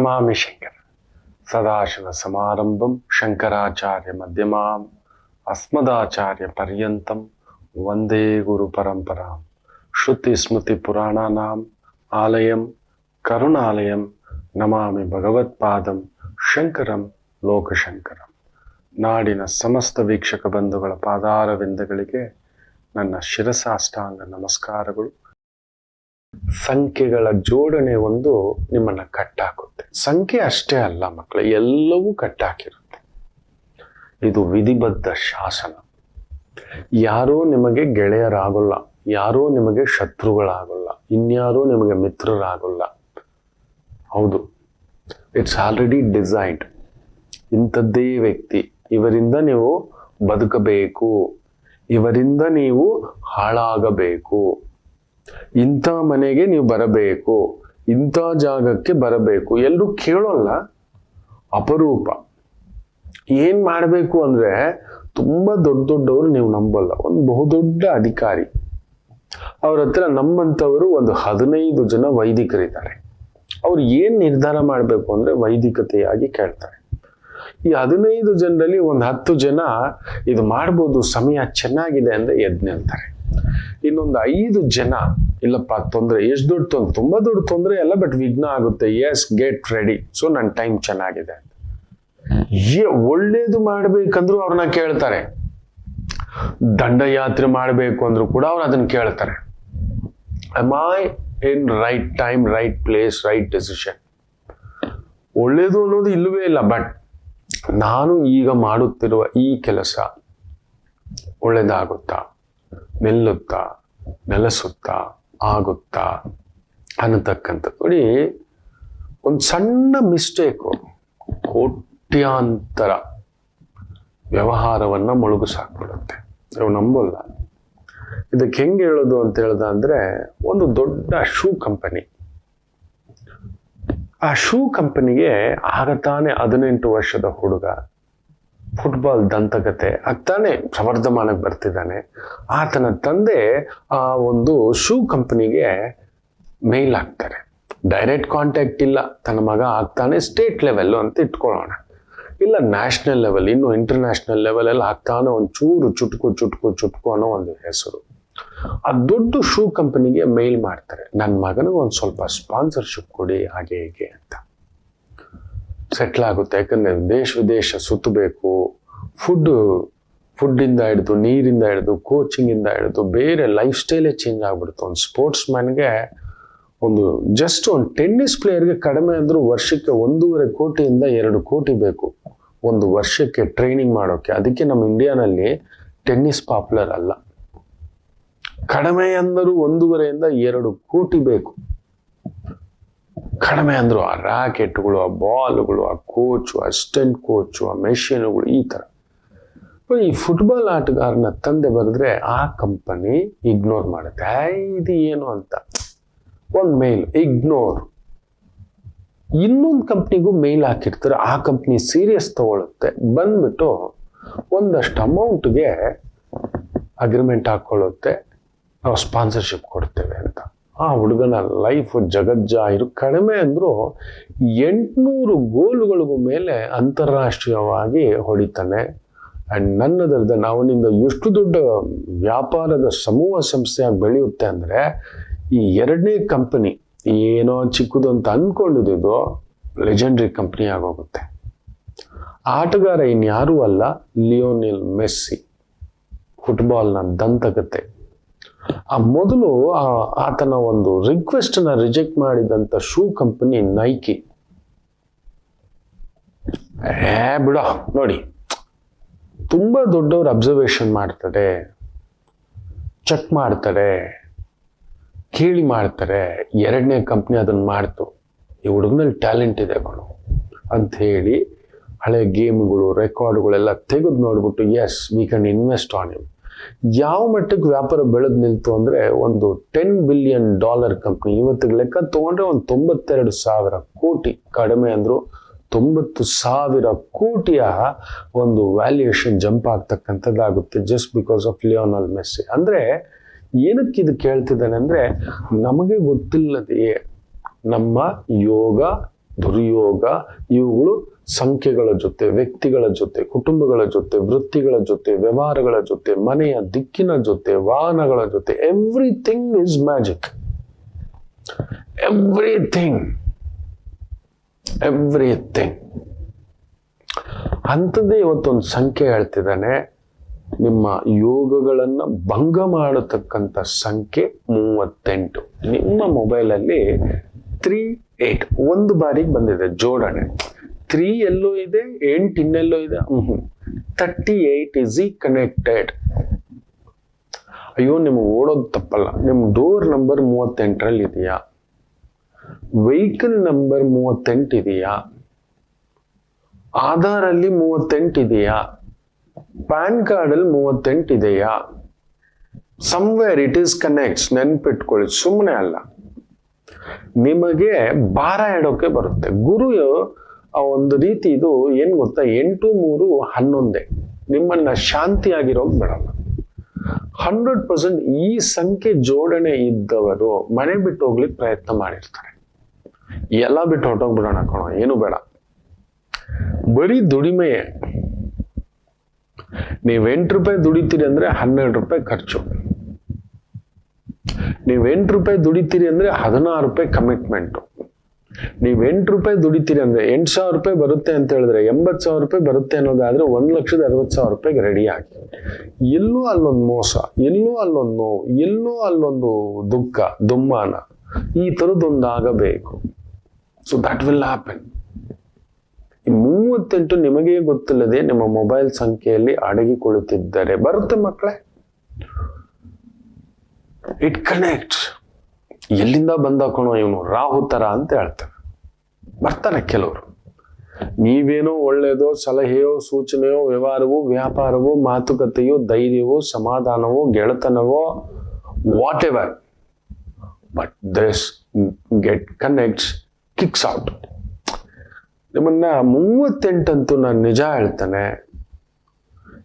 ನಮಾಮಿ ಶಂಕರ ಸದಾಶಿವ ಸಮಾರಂಭಂ ಶಂಕರಾಚಾರ್ಯ ಮಧ್ಯಮಾಂ ಅಸ್ಮದಾಚಾರ್ಯ ಪರ್ಯಂತಂ ವಂದೇ ಗುರು ಪರಂಪರಾಂ ಶ್ರುತಿ ಸ್ಮೃತಿ ಪುರಾಣಾನಾಂ ಆಲಯಂ ಕರುಣಾಲಯಂ ನಮಾಮಿ ಭಗವತ್ಪಾದಂ ಶಂಕರಂ ಲೋಕಶಂಕರಂ ನಾಡಿನ ಸಮಸ್ತ ವೀಕ್ಷಕ ಬಂಧುಗಳ ಪಾದಾರವಿಂದಗಳಿಗೆ ನನ್ನ ಶಿರಸಾಷ್ಟಾಂಗ ನಮಸ್ಕಾರಗಳು. ಸಂಖ್ಯೆಗಳ ಜೋಡಣೆ ಒಂದು ನಿಮ್ಮನ್ನ ಕಟ್ಟಾಕುತ್ತೆ ಸಂಖ್ಯೆ ಅಷ್ಟೇ ಅಲ್ಲ ಮಕ್ಕಳು ಎಲ್ಲವೂ ಕಟ್ಟಾಕಿರುತ್ತೆ. ಇದು ವಿಧಿಬದ್ಧ ಶಾಸನ. ಯಾರೂ ನಿಮಗೆ ಗೆಳೆಯರಾಗಲ್ಲ, ಯಾರೂ ನಿಮಗೆ ಶತ್ರುಗಳಾಗಲ್ಲ, ಇನ್ಯಾರೂ ನಿಮಗೆ ಮಿತ್ರರಾಗಲ್ಲ. ಹೌದು ಇಟ್ಸ್ ಆಲ್ರೆಡಿ ಡಿಸೈನ್ಡ್ ಇಂಥದ್ದೇ ವ್ಯಕ್ತಿ, ಇವರಿಂದ ನೀವು ಬದುಕಬೇಕು, ಇವರಿಂದ ನೀವು ಹಾಳಾಗಬೇಕು. ಇಂಥ ಮನೆಗೆ ನೀವು ಬರಬೇಕು. ಇಂಥ ಜಾಗಕ್ಕೆ ಬರಬೇಕು. ಎಲ್ಲರೂ ಕೇಳೋಲ್ಲ. ಅಪರೂಪ. ಏನ್ ಮಾಡಬೇಕು ಅಂದ್ರೆ ತುಂಬಾ ದೊಡ್ಡ ದೊಡ್ಡವರು ನೀವು ನಂಬಲ್ಲ. ಒಂದು ಬಹುದೊಡ್ಡ ಅಧಿಕಾರಿ. ಅವ್ರ ಹತ್ರ ನಮ್ಮಂಥವರು ಒಂದು ಹದಿನೈದು ಜನ ವೈದಿಕರಿದ್ದಾರೆ. ಅವ್ರು ಏನ್ ನಿರ್ಧಾರ ಮಾಡಬೇಕು ಅಂದ್ರೆ ವೈದಿಕತೆಯಾಗಿ ಕೇಳ್ತಾರೆ. ಈ ಹದಿನೈದು ಜನರಲ್ಲಿ ಒಂದು ಹತ್ತು ಜನ ಇದು ಮಾಡ್ಬೋದು, ಸಮಯ ಚೆನ್ನಾಗಿದೆ ಅಂದ್ರೆ ಎದ್ ನಿಲ್ತಾರೆ ಇನ್ನೊಂದು ಐದು ಜನ, ಇಲ್ಲಪ್ಪ, ತೊಂದರೆ, ಎಷ್ಟು ದೊಡ್ಡ ತೊಂದರೆ ತುಂಬ ದುಡ್ಡು ತೊಂದರೆ ಅಲ್ಲ ಬಟ್ ವಿಘ್ನ ಆಗುತ್ತೆ. ಎಸ್ ಗೆಟ್ ರೆಡಿ ಸೊ ನನ್ನ ಟೈಮ್ ಚೆನ್ನಾಗಿದೆ. ಅಂತ ಒಳ್ಳೇದು ಮಾಡ್ಬೇಕಂದ್ರೂ ಅವ್ರನ್ನ ಕೇಳ್ತಾರೆ. ದಂಡಯಾತ್ರೆ ಮಾಡಬೇಕು ಅಂದ್ರು ಕೂಡ ಅವ್ರು ಅದನ್ನ ಕೇಳ್ತಾರೆ. Am I in right time right place right decision ಒಳ್ಳೇದು ಅನ್ನೋದು ಇಲ್ಲವೇ ಇಲ್ಲ ಬಟ್ ನಾನು ಈಗ ಮಾಡುತ್ತಿರುವ ಈ ಕೆಲಸ ಒಳ್ಳೇದಾಗುತ್ತಾ? ನಿಲ್ಲುತ್ತಾ ನೆಲೆಸುತ್ತಾ, ಆಗುತ್ತಾ ಅನ್ನತಕ್ಕಂಥದ್ದು ನೋಡಿ ಒಂದು ಸಣ್ಣ ಮಿಸ್ಟೇಕು ಕೋಟ್ಯಾಂತರ ವ್ಯವಹಾರವನ್ನ ಮುಳುಗಿಸಾಕ್ಬಿಡುತ್ತೆ ನಾವು ನಂಬಲ್ಲ. ಇದಕ್ಕೆ ಹೆಂಗೆ ಹೇಳೋದು ಅಂತ ಹೇಳ್ದ ಅಂದರೆ, ಒಂದು ದೊಡ್ಡ ಶೂ ಕಂಪನಿ ಆ ಶೂ ಕಂಪನಿಗೆ ಆಗ ತಾನೇ ಹದಿನೆಂಟು ವರ್ಷದ ಹುಡುಗ. ಫುಟ್ಬಾಲ್ ದಂತಕತೆ. ಆಗ್ತಾನೆ ಪ್ರವರ್ಧಮಾನಕ್ಕೆ ಬರ್ತಿದ್ದಾನೆ. ಆತನ ತಂದೆ ಆ ಒಂದು ಶೂ ಕಂಪನಿಗೆ ಮೇಲ್ ಹಾಕ್ತಾರೆ. ಡೈರೆಕ್ಟ್ ಕಾಂಟ್ಯಾಕ್ಟ್ ಇಲ್ಲ. ತನ್ನ ಮಗ ಆಗ್ತಾನೆ ಸ್ಟೇಟ್ ಲೆವೆಲ್ಲು ಅಂತ ಇಟ್ಕೊಳ್ಳೋಣ. ಇಲ್ಲ ನ್ಯಾಷನಲ್ ಲೆವೆಲ್ ಇನ್ನು ಇಂಟರ್ನ್ಯಾಷನಲ್ ಲೆವೆಲ್ ಎಲ್ಲ ಆಗ್ತಾನೆ ಒಂದು ಚೂರು ಚುಟ್ಕು, ಚುಟುಕು, ಚುಟ್ಕು ಅನ್ನೋ ಒಂದು ಹೆಸರು. ಆ ದೊಡ್ಡ ಶೂ ಕಂಪನಿಗೆ ಮೇಲ್ ಮಾಡ್ತಾರೆ. ನನ್ನ ಮಗನಿಗೆ ಒಂದು ಸ್ವಲ್ಪ ಸ್ಪಾನ್ಸರ್ಶಿಪ್ ಕೊಡಿ, ಹಾಗೆ, ಹೀಗೆ ಅಂತ. ಸೆಟ್ಲ್ ಆಗುತ್ತೆ. ಯಾಕಂದ್ರೆ ದೇಶ ವಿದೇಶ ಸುತ್ತಬೇಕು ಫುಡ್ ಫುಡ್ಡಿಂದ ಹಿಡಿದು, ನೀರಿಂದ ಹಿಡಿದು ಕೋಚಿಂಗಿಂದ ಹಿಡಿದು, ಬೇರೆ ಲೈಫ್ ಸ್ಟೈಲೇ ಚೇಂಜ್ ಆಗ್ಬಿಡ್ತು ಒಂದು ಸ್ಪೋರ್ಟ್ಸ್ ಮ್ಯಾನ್ಗೆ ಒಂದು ಜಸ್ಟ್ ಒಂದು ಟೆನ್ನಿಸ್ ಪ್ಲೇಯರ್ಗೆ ಕಡಿಮೆ ಅಂದರೂ ವರ್ಷಕ್ಕೆ ಒಂದೂವರೆ ಕೋಟಿಯಿಂದ ಎರಡು ಕೋಟಿ ಬೇಕು. ಒಂದು ವರ್ಷಕ್ಕೆ ಟ್ರೈನಿಂಗ್ ಮಾಡೋಕೆ. ಅದಕ್ಕೆ ನಮ್ಮ ಇಂಡಿಯಾನಲ್ಲಿ ಟೆನ್ನಿಸ್ ಪಾಪ್ಯುಲರ್ ಅಲ್ಲ. ಕಡಿಮೆ ಅಂದರೂ ಒಂದೂವರೆಯಿಂದ ಎರಡು ಕೋಟಿ ಬೇಕು. ಕಡಿಮೆ ಅಂದ್ರು ಆ ರಾಕೆಟ್ಗಳು ಆ ಬಾಲ್ಗಳು ಆ ಕೋಚು ಅಸಿಸ್ಟೆಂಟ್ ಕೋಚು ಆ ಮೆಷಿನ್ಗಳು ಈ ಥರ ಈ ಫುಟ್ಬಾಲ್ ಆಟಗಾರನ ತಂದೆ ಬರೆದ್ರೆ ಆ ಕಂಪನಿ ಇಗ್ನೋರ್ ಮಾಡುತ್ತೆ. "ಏ, ಇದು ಏನು ಅಂತ. ಒಂದು ಮೇಲ್ ಇಗ್ನೋರ್. ಇನ್ನೊಂದು ಕಂಪ್ನಿಗೂ ಮೇಲ್ ಹಾಕಿರ್ತಾರೆ ಆ ಕಂಪ್ನಿ ಸೀರಿಯಸ್ ತಗೊಳುತ್ತೆ. ಬಂದ್ಬಿಟ್ಟು ಒಂದಷ್ಟು ಅಮೌಂಟ್ಗೆ ಅಗ್ರಿಮೆಂಟ್ ಹಾಕೊಳ್ಳುತ್ತೆ ನಾವು ಸ್ಪಾನ್ಸರ್ಶಿಪ್ ಕೊಡ್ತೇವೆ ಆ ಹುಡುಗನ ಲೈಫ್ ಜಗಜ್ಜಾಹಿರು. ಕಡಿಮೆ ಅಂದರೂ ಎಂಟುನೂರು ಗೋಲುಗಳಿಗೂ ಮೇಲೆ ಅಂತಾರಾಷ್ಟ್ರೀಯವಾಗಿ ಹೊಡಿತಾನೆ. ಆ್ಯಂಡ್ ನನ್ನದರ್ದ ಅವನಿಂದ ಎಷ್ಟು ದೊಡ್ಡ ವ್ಯಾಪಾರದ ಸಮೂಹ ಸಂಸ್ಥೆಯಾಗಿ ಬೆಳೆಯುತ್ತೆ ಅಂದರೆ ಈ ಎರಡನೇ ಕಂಪನಿ ಏನೋ ಚಿಕ್ಕದು ಅಂತ ಅಂದ್ಕೊಂಡಿದ್ದು ಲೆಜೆಂಡ್ರಿ ಕಂಪ್ನಿ ಆಗೋಗುತ್ತೆ. ಆಟಗಾರ ಇನ್ಯಾರೂ ಅಲ್ಲ ಲಿಯೋನಿಲ್ ಮೆಸ್ಸಿ ಫುಟ್ಬಾಲ್ನ ದಂತಕತೆ. ಆ ಮೊದಲು ಆತನ ಒಂದು ರಿಕ್ವೆಸ್ಟ್ನ ರಿಜೆಕ್ಟ್ ಮಾಡಿದಂತ ಶೂ ಕಂಪನಿ ನೈಕಿ ಏ, ಬಿಡ, ನೋಡಿ. ತುಂಬಾ ದೊಡ್ಡವ್ರು ಅಬ್ಸರ್ವೇಷನ್ ಮಾಡ್ತಾರೆ ಚೆಕ್ ಮಾಡ್ತಾರೆ, ಕೇಳಿ ಮಾಡ್ತಾರೆ. ಎರಡನೇ ಕಂಪ್ನಿ ಅದನ್ನ ಮಾಡ್ತು. ಈ ಹುಡುಗನಲ್ಲಿ ಟ್ಯಾಲೆಂಟ್ ಇದೆ ಕಣು ಅಂತ ಹೇಳಿ ಹಳೆ ಗೇಮ್ಗಳು ರೆಕಾರ್ಡ್ಗಳೆಲ್ಲ ತೆಗೆದು ನೋಡ್ಬಿಟ್ಟು yes we can invest on him ಯಾವ ಮಟ್ಟಕ್ಕೆ ವ್ಯಾಪಾರ ಬೆಳೆದು ನಿಲ್ತು ಅಂದ್ರೆ ಒಂದು ಟೆನ್ ಬಿಲಿಯನ್ ಡಾಲರ್ ಕಂಪ್ನಿ ಇವತ್ತಿಗೆ ಲೆಕ್ಕ ತಗೊಂಡ್ರೆ ಒಂದು ತೊಂಬತ್ತೆರಡು ಸಾವಿರ ಕೋಟಿ. ಕಡಿಮೆ ಅಂದ್ರು ತೊಂಬತ್ತು ಸಾವಿರ ಕೋಟಿಯ ಒಂದು valuation jump ಆಗ್ತಕ್ಕಂಥದ್ದಾಗುತ್ತೆ just because of Lionel Messi ಅಂದ್ರೆ ಏನಕ್ಕೆ ಇದು ಕೇಳ್ತಿದ್ದಾನೆ ಅಂದ್ರೆ ನಮಗೆ ಗೊತ್ತಿಲ್ಲದೆಯೇ ನಮ್ಮ ಯೋಗ, ದುರ್ಯೋಗ ಇವುಗಳು ಸಂಖ್ಯೆಗಳ ಜೊತೆ, ವ್ಯಕ್ತಿಗಳ ಜೊತೆ, ಕುಟುಂಬಗಳ ಜೊತೆ, ವೃತ್ತಿಗಳ ಜೊತೆ, ವ್ಯವಹಾರಗಳ ಜೊತೆ, ಮನೆಯ ದಿಕ್ಕಿನ ಜೊತೆ, ವಾಹನಗಳ ಜೊತೆ everything is magic everything everything ಅಂಥದ್ದೇ ಇವತ್ತೊಂದು ಸಂಖ್ಯೆ ಹೇಳ್ತಿದ್ದಾನೆ. ನಿಮ್ಮ ಯೋಗಗಳನ್ನು ಭಂಗ ಮಾಡತಕ್ಕಂಥ ಸಂಖ್ಯೆ ಮೂವತ್ತೆಂಟು. ನಿಮ್ಮ ಮೊಬೈಲಲ್ಲಿ ತ್ರೀ ಏಟ್ ಒಂದು ಬಾರಿಗೆ ಬಂದಿದೆ ಜೋಡಣೆ. ತ್ರೀ ಎಲ್ಲೋ ಇದೆ ಎಂಟು ಇನ್ನೆಲ್ಲೋ ಇದೆ. ತರ್ಟಿ ಏಟ್ ಇಸ್ ಈ ಕನೆಕ್ಟೆಡ್ ಅಯ್ಯೋ, ನಿಮ್ಗೆ ಓಡೋದು ತಪ್ಪಲ್ಲ. ನಿಮ್ಮ ಡೋರ್ ನಂಬರ್ ಮೂವತ್ತೆಂಟರಲ್ಲಿ ಇದೆಯಾ? ವೆಹಿಕಲ್ ನಂಬರ್ ಮೂವತ್ತೆಂಟು ಇದೆಯಾ? ಆಧಾರ್ ಅಲ್ಲಿ ಮೂವತ್ತೆಂಟು ಇದೆಯಾ? ಪ್ಯಾನ್ ಕಾರ್ಡ್ ಅಲ್ಲಿ ಮೂವತ್ತೆಂಟು ಇದೆಯಾ? ಸಮ್ವೇರ್ ಇಟ್ ಈಸ್ ಕನೆಕ್ಟ್ ನೆನ್ಪಿಟ್ಕೊಳ್ಳಿ. ಸುಮ್ಮನೆ ಅಲ್ಲ. ನಿಮಗೆ ಭಾರ ಇಡೋಕೆ ಬರುತ್ತೆ. ಗುರು ಆ ಒಂದು ರೀತಿ ಇದು ಏನ್ ಗೊತ್ತಾ? ಎಂಟು ಮೂರು ಹನ್ನೊಂದೇ. ನಿಮ್ಮನ್ನ ಶಾಂತಿಯಾಗಿರೋಕೆ ಬಿಡಲ್ಲ. ಹಂಡ್ರೆಡ್ ಪರ್ಸೆಂಟ್ ಈ ಸಂಖ್ಯೆ ಜೋಡಣೆ ಇದ್ದವರು ಮನೆ ಬಿಟ್ಟು ಹೋಗ್ಲಿಕ್ಕೆ ಪ್ರಯತ್ನ ಮಾಡಿರ್ತಾರೆ. ಎಲ್ಲ ಬಿಟ್ಟು ಹೊಟ್ಟೋಗ್ಬಿಡೋಣ ಕಣೋ, ಏನು ಬೇಡ. ಬರೀ ದುಡಿಮೆಯೇ. ನೀವು ಎಂಟು ರೂಪಾಯಿ ದುಡಿತೀರಿ ಅಂದ್ರೆ ಹನ್ನೆರಡು ರೂಪಾಯಿ ಖರ್ಚು. ನೀವು ಎಂಟು ರೂಪಾಯಿ ದುಡಿತೀರಿ ಅಂದ್ರೆ ಹದಿನಾರು ರೂಪಾಯಿ ಕಮಿಟ್ಮೆಂಟು ನೀವು ಎಂಟು ರೂಪಾಯಿ ದುಡಿತೀರಿ ಅಂದರೆ ಎಂಟು ಸಾವಿರ ರೂಪಾಯಿ ಬರುತ್ತೆ ಅಂತ ಹೇಳಿದ್ರೆ ಎಂಬತ್ತು ಸಾವಿರ ರೂಪಾಯಿ ಬರುತ್ತೆ ಅನ್ನೋದಾದರೆ ಒಂದು ಲಕ್ಷದ ಅರವತ್ತು ಸಾವಿರ ರೂಪಾಯಿಗೆ ರೆಡಿ ಆಗಿ ಎಲ್ಲೋ ಅಲ್ಲೊಂದು ಮೋಸ, ಎಲ್ಲೋ ಅಲ್ಲೊಂದು ನೋವು, ಎಲ್ಲೋ ಅಲ್ಲೊಂದು ದುಃಖ, ದುಮ್ಮಾನ ಈ ಥರದ್ದೊಂದು ಆಗಬೇಕು. ಸೊ ದಟ್ ವಿಲ್ ಹ್ಯಾಪನ್ ಈ ಮೂವತ್ತೆಂಟು ನಿಮಗೆ ಗೊತ್ತಿಲ್ಲದೆ ನಿಮ್ಮ ಮೊಬೈಲ್ ಸಂಖ್ಯೆಯಲ್ಲಿ ಅಡಗಿಕೊಳ್ಳುತ್ತಿದ್ದರೆ ಬರುತ್ತೆ ಮಕ್ಕಳೇ. ಇಟ್ ಕನೆಕ್ಟ್ ಎಲ್ಲಿಂದ ಬಂದ ಕಣೋ ಇವನು? ರಾಹು ತರ ಅಂತ ಹೇಳ್ತಾರೆ. ಬರ್ತಾನೆ ಕೆಲವರು. ನೀವೇನೋ ಒಳ್ಳೆಯದೋ ಸಲಹೆಯೋ ಸೂಚನೆಯೋ ವ್ಯವಹಾರವೋ ವ್ಯಾಪಾರವೋ ಮಾತುಕತೆಯೋ ಧೈರ್ಯವೋ ಸಮಾಧಾನವೋ ಗೆಳೆತನವೋ whatever but this get connects kicks out ನಿಮ್ಮನ್ನ ಮೂವತ್ತೆಂಟಂತೂ ನಾನು ನಿಜ ಹೇಳ್ತಾನೆ.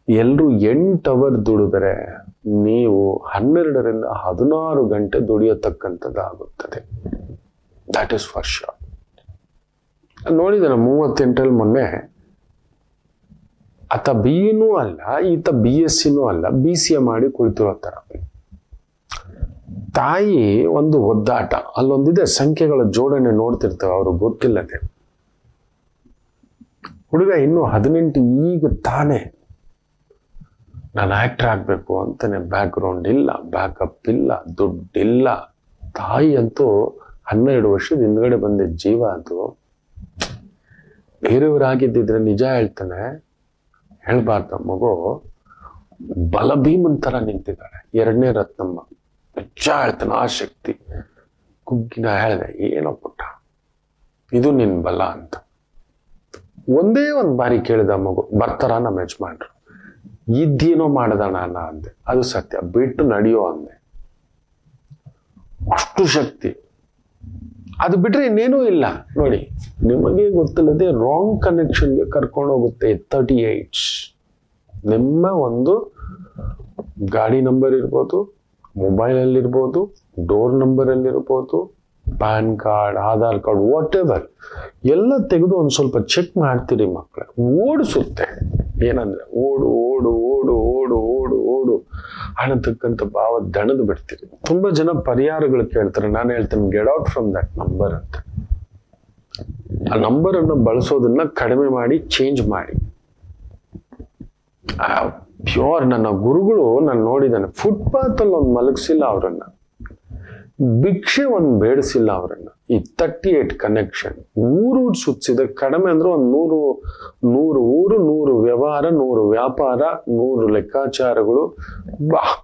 ಎಲ್ಲರೂ ಎಂಟು ಅವರ್ ದುಡಿದರೆ ನೀವು ಹನ್ನೆರಡರಿಂದ ಹದಿನಾರು ಗಂಟೆ ದುಡಿಯತಕ್ಕಂಥದ್ದಾಗುತ್ತದೆ. ದಟ್ ಇಸ್ ಫಾರ್ ಶೋರ್ ನೋಡಿದನ ಮೂವತ್ತೆಂಟರಲ್ಲಿ ಮೊನ್ನೆ, ಆತ ಬಿ ನೂ ಅಲ್ಲ, ಈತ ಬಿ ಎಸ್ ಸಿನೂ ಅಲ್ಲ ಬಿ ಸಿ ಎ ಮಾಡಿ ಕುಳಿತಿರೋ ಥರ. ತಾಯಿ ಒಂದು ಒದ್ದಾಟ, ಅಲ್ಲೊಂದಿದೆ ಸಂಖ್ಯೆಗಳ ಜೋಡಣೆ ನೋಡ್ತಿರ್ತವೆ, ಅವರು ಗೊತ್ತಿಲ್ಲದೆ. ಹುಡುಗ ಇನ್ನು ಹದಿನೆಂಟು ಈಗ ತಾನೇ. ನಾನು ಆಕ್ಟರ್ ಆಗಬೇಕು ಅಂತಾನೆ ಬ್ಯಾಕ್ಗ್ರೌಂಡ್ ಇಲ್ಲ ಬ್ಯಾಕಪ್ ಇಲ್ಲ, ದುಡ್ಡಿಲ್ಲ. ತಾಯಿ ಅಂತೂ ಹನ್ನೆರಡು ವರ್ಷದ ಹಿಂದ್ಗಡೆ ಬಂದಿದ್ದ ಜೀವ ಅದು. ಬೇರೆಯವರಾಗಿದ್ದಿದ್ರೆ ನಿಜ ಹೇಳ್ತಾನೆ, ಹೇಳ್ಬಾರ್ದ ಮಗು. ಬಲಭೀಮನ್ ತರ ನಿಂತಿದ್ದಾಳೆ ಎರಡನೇ ರತ್ನಮ್ಮ. ನಿಜ ಹೇಳ್ತಾನೆ, ಆ ಶಕ್ತಿ. ಕುಗ್ಗಿನ ಹೇಳಿದೆ, ಏನೋ ಪುಟ್ಟ. ಇದು ನಿನ್ ಬಲ ಅಂತ. ಒಂದೇ ಒಂದು ಬಾರಿ ಕೇಳಿದ ಮಗು, ಬರ್ತಾರ ನಮ್ಮ ಯಜಮಾನ್ರು? ಇದ್ದೇನೋ ಮಾಡ್ದ ನಾನು ಅಂದೆ. ಅದು ಸತ್ಯ. ಬಿಟ್ಟು ನಡೆಯೋ ಅಂದೆ. ಅಷ್ಟು ಶಕ್ತಿ. ಅದು ಬಿಟ್ರೆ ಇನ್ನೇನೂ ಇಲ್ಲ. ನೋಡಿ, ನಿಮಗೆ ಗೊತ್ತಿಲ್ಲದೆ ರಾಂಗ್ ಕನೆಕ್ಷನ್ಗೆ ಕರ್ಕೊಂಡು ಹೋಗುತ್ತೆ ತರ್ಟಿ ಏಟ್ಸ್ ನಿಮ್ಮ ಒಂದು ಗಾಡಿ ನಂಬರ್ ಇರ್ಬೋದು ಮೊಬೈಲಲ್ಲಿರ್ಬೋದು door ನಂಬರಲ್ಲಿರ್ಬೋದು PAN card Aadhaar card whatever ಎಲ್ಲ ತೆಗೆದು ಒಂದು ಸ್ವಲ್ಪ ಚೆಕ್ ಮಾಡ್ತೀರಿ ಮಕ್ಕಳೇ ಓಡಿಸುತ್ತೆ. ಏನಂದ್ರೆ ಓಡು ಓಡು ಓಡು ಓಡು ಓಡು ಓಡು ಅನ್ನತಕ್ಕಂಥ ಭಾವ ದಣದು ಬಿಡ್ತೀವಿ. ತುಂಬಾ ಜನ ಪರಿಹಾರಗಳು ಕೇಳ್ತಾರೆ. ನಾನು ಹೇಳ್ತೇನೆ get out from that number ಅಂತ. ಆ ನಂಬರ್ ಅನ್ನು ಬಳಸೋದನ್ನ ಕಡಿಮೆ ಮಾಡಿ ಚೇಂಜ್ ಮಾಡಿ. ಪ್ಯೂರ್ ನನ್ನ ಗುರುಗಳು ನಾನು ನೋಡಿದ್ದಾನೆ ಫುಟ್ಪಾತ್ ಅಲ್ಲಿ ಒಂದು ಮಲಗಿಸಿಲ್ಲ ಅವರನ್ನ. ಭಿಕ್ಷೆ ಒಂದು ಬೇಡಿಸಿಲ್ಲ ಅವರನ್ನ. ಈ ತರ್ಟಿ ಏಟ್ ಕನೆಕ್ಷನ್ ಊರು ಸುತ್ತಿದ ಕಡಿಮೆ ಅಂದ್ರೆ ಒಂದು ನೂರು ನೂರು ಊರು, ನೂರು ವ್ಯವಹಾರ, ನೂರು ವ್ಯಾಪಾರ, ನೂರು ಲೆಕ್ಕಾಚಾರಗಳು. ಬಾ.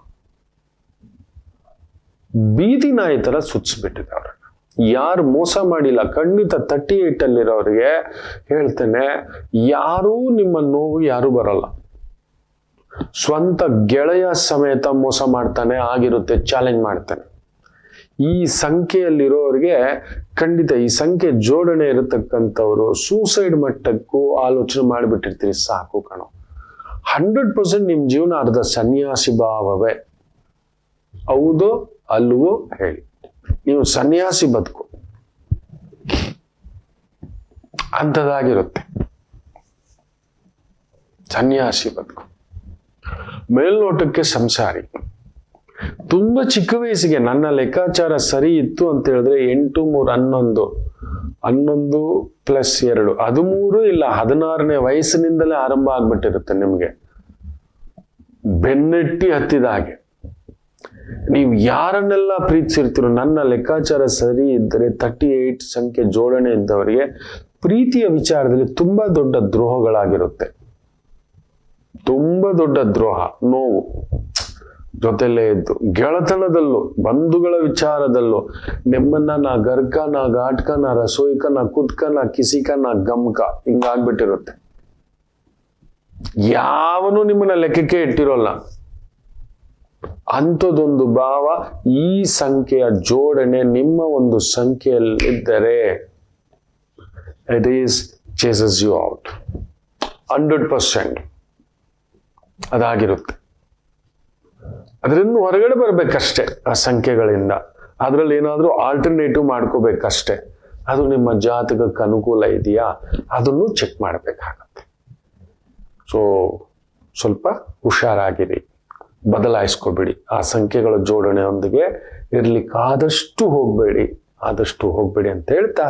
ಬೀದಿ ನಾಯಿ ತರ ಸುತ್ತಿಸ್ಬಿಟ್ಟಿದೆ ಅವ್ರನ್ನ ಯಾರು ಮೋಸ ಮಾಡಿಲ್ಲ. ಖಂಡಿತ ತರ್ಟಿ ಏಟ್ ಅಲ್ಲಿರೋರಿಗೆ ಹೇಳ್ತೇನೆ, ಯಾರೂ ನಿಮ್ಮ ನೋವು ಯಾರು ಬರಲ್ಲ. ಸ್ವಂತ ಗೆಳೆಯ ಸಮೇತ ಮೋಸ ಮಾಡ್ತಾನೆ, ಆಗಿರುತ್ತೆ ಚಾಲೆಂಜ್ ಮಾಡ್ತಾನೆ. ಈ ಸಂಖ್ಯೆಯಲ್ಲಿರೋರಿಗೆ ಖಂಡಿತ ಈ ಸಂಖ್ಯೆ ಜೋಡಣೆ ಇರತಕ್ಕಂಥವ್ರು ಸೂಸೈಡ್ ಮಟ್ಟಕ್ಕೂ ಆಲೋಚನೆ ಮಾಡಿಬಿಟ್ಟಿರ್ತೀರಿ ಸಾಕು ಕಣೋ. ಹಂಡ್ರೆಡ್ ಪರ್ಸೆಂಟ್ ನಿಮ್ಮ ಜೀವನ ಅರ್ಧ ಸನ್ಯಾಸಿ ಭಾವವೇ. ಹೌದೋ ಅಲ್ವೋ ಹೇಳಿ. ನೀವು ಸನ್ಯಾಸಿ ಬದುಕು. ಅಂಥದ್ದಾಗಿರುತ್ತೆ. ಸನ್ಯಾಸಿ ಬದುಕು. ಮೇಲ್ನೋಟಕ್ಕೆ ಸಂಸಾರಿ. ತುಂಬಾ ಚಿಕ್ಕ ವಯಸ್ಸಿಗೆ ನನ್ನ ಲೆಕ್ಕಾಚಾರ ಸರಿ ಇತ್ತು ಅಂತ ಹೇಳಿದ್ರೆ ಎಂಟು ಮೂರು ಹನ್ನೊಂದು. ಹನ್ನೊಂದು ಪ್ಲಸ್ ಎರಡು. ಹದಿಮೂರು ಇಲ್ಲ, ಹದಿನಾರನೇ ವಯಸ್ಸಿನಿಂದಲೇ ಆರಂಭ ಆಗ್ಬಿಟ್ಟಿರುತ್ತೆ ನಿಮಗೆ. ಬೆನ್ನಟ್ಟಿ ಹತ್ತಿದ ಹಾಗೆ. ನೀವು ಯಾರನ್ನೆಲ್ಲ ಪ್ರೀತಿಸಿರ್ತೀರೋ, ನನ್ನ ಲೆಕ್ಕಾಚಾರ ಸರಿ ಇದ್ದರೆ ತರ್ಟಿ ಏಟ್ ಸಂಖ್ಯೆ ಜೋಡಣೆ ಇದ್ದವರಿಗೆ ಪ್ರೀತಿಯ ವಿಚಾರದಲ್ಲಿ ತುಂಬಾ ದೊಡ್ಡ ದ್ರೋಹಗಳಾಗಿರುತ್ತೆ. ತುಂಬಾ ದೊಡ್ಡ ದ್ರೋಹ, ನೋವು. ಜೊತೆಲೇ ಇದ್ದು, ಗೆಳತನದಲ್ಲೂ, ಬಂಧುಗಳ ವಿಚಾರದಲ್ಲೂ, ನಿಮ್ಮನ್ನ ನಾ ಗರ್ಕ ನಾ ಘಾಟ್ಕ, ನಾ ರಸೋಯ್ಕ, ನಾ ಕುದ್ಕ, ನಾ ಕಿಸಿಕ, ನಾ ಗಮ್ಕ, ಹಿಂಗಾಗ್ಬಿಟ್ಟಿರುತ್ತೆ. ಯಾವನು ನಿಮ್ಮನ್ನ ಲೆಕ್ಕಕ್ಕೆ ಇಟ್ಟಿರೋಲ್ಲ. ಅಂಥದ್ದೊಂದು ಭಾವ ಈ ಸಂಖ್ಯೆಯ ಜೋಡಣೆ ನಿಮ್ಮ ಒಂದು ಸಂಖ್ಯೆಯಲ್ಲಿದ್ದರೆ it is chases you out hundred percent ಅದಾಗಿರುತ್ತೆ. ಅದರಿಂದ ಹೊರಗಡೆ ಬರಬೇಕಷ್ಟೆ ಆ ಸಂಖ್ಯೆಗಳಿಂದ. ಅದರಲ್ಲಿ ಏನಾದರೂ ಆಲ್ಟರ್ನೇಟಿವ್ ಮಾಡ್ಕೋಬೇಕಷ್ಟೆ. ಅದು ನಿಮ್ಮ ಜಾತಕಕ್ಕೆ ಅನುಕೂಲ ಇದೆಯಾ? ಅದನ್ನು ಚೆಕ್ ಮಾಡಬೇಕಾಗತ್ತೆ. ಸೊ ಸ್ವಲ್ಪ ಹುಷಾರಾಗಿರಿ. ಬದಲಾಯಿಸ್ಕೋಬೇಡಿ. ಆ ಸಂಖ್ಯೆಗಳ ಜೋಡಣೆಯೊಂದಿಗೆ ಇರ್ಲಿಕ್ಕಾದಷ್ಟು ಹೋಗಬೇಡಿ. ಆದಷ್ಟು ಹೋಗಬೇಡಿ ಅಂತ ಹೇಳ್ತಾ